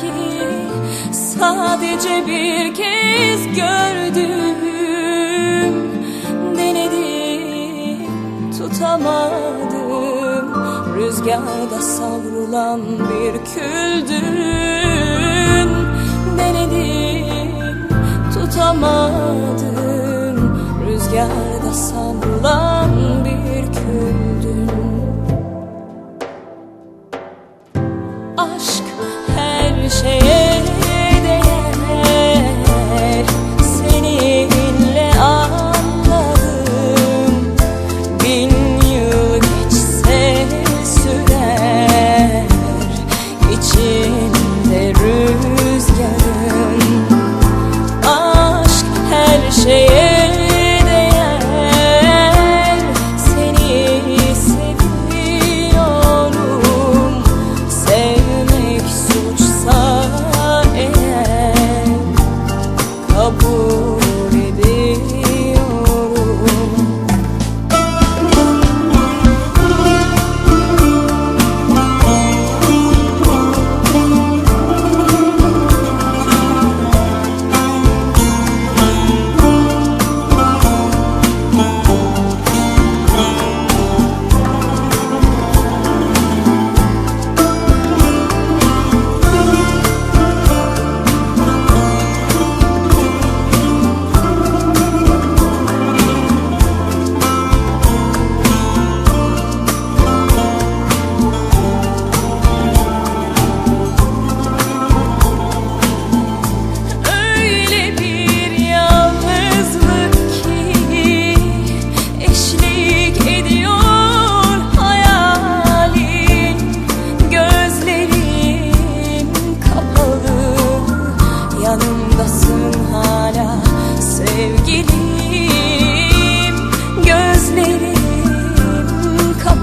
ki sadece bir kez gördüm. Denedim tutamadım Rüzgarda savrulan bir küldün Denedim tutamadım Rüzgarda savrulan bir küldün her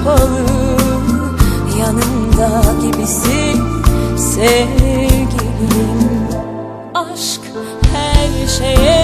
kapalı yanımda gibisin sevgilim. Aşk her şeye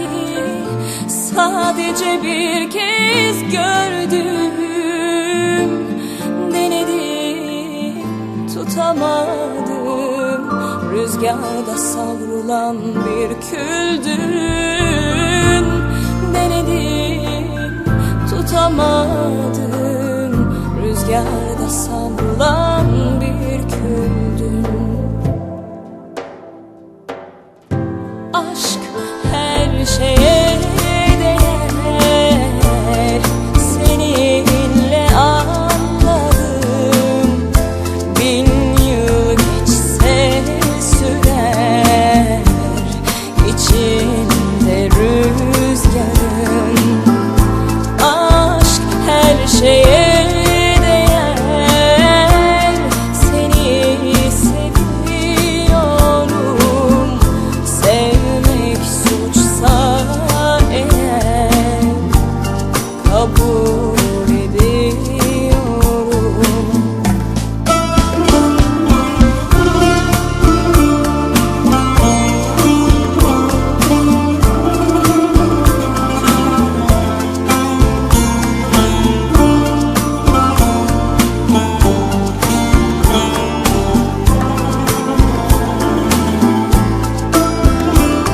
ki sadece bir kez gördüm. Denedim tutamadım Rüzgarda savrulan bir küldün. Denedim tutamadım Rüzgarda savrulan